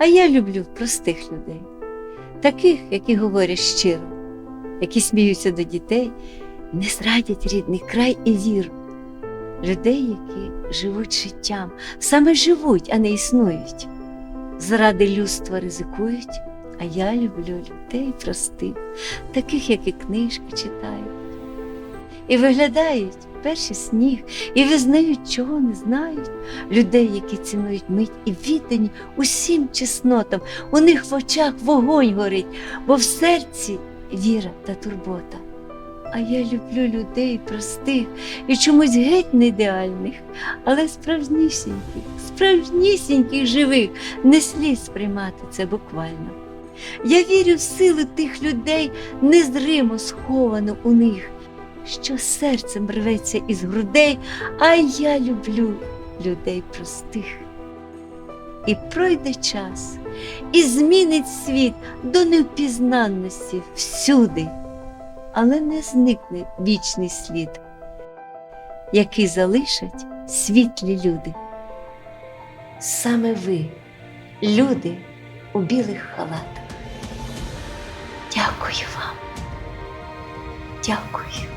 А я люблю простих людей, таких, які говорять щиро, які сміються до дітей, не зрадять рідний край і віру. Людей, які живуть життям, саме живуть, а не існують. Заради людства ризикують, а я люблю людей простих, таких, які книжки читають. І виглядають перший сніг, і визнають, чого не знають, людей, які цінують мить і віддані усім чеснотам, у них в очах вогонь горить, бо в серці віра та турбота. А я люблю людей простих і чомусь геть не ідеальних, але справжнісіньких, справжнісіньких живих, не слід сприймати це буквально. Я вірю в силу тих людей, незримо сховану у них, що серцем рветься із грудей, а я люблю людей простих. І пройде час, і змінить світ до невпізнанності всюди, але не зникне вічний слід, який залишать світлі люди. Саме ви, люди у білих халатах. Дякую вам. Дякую.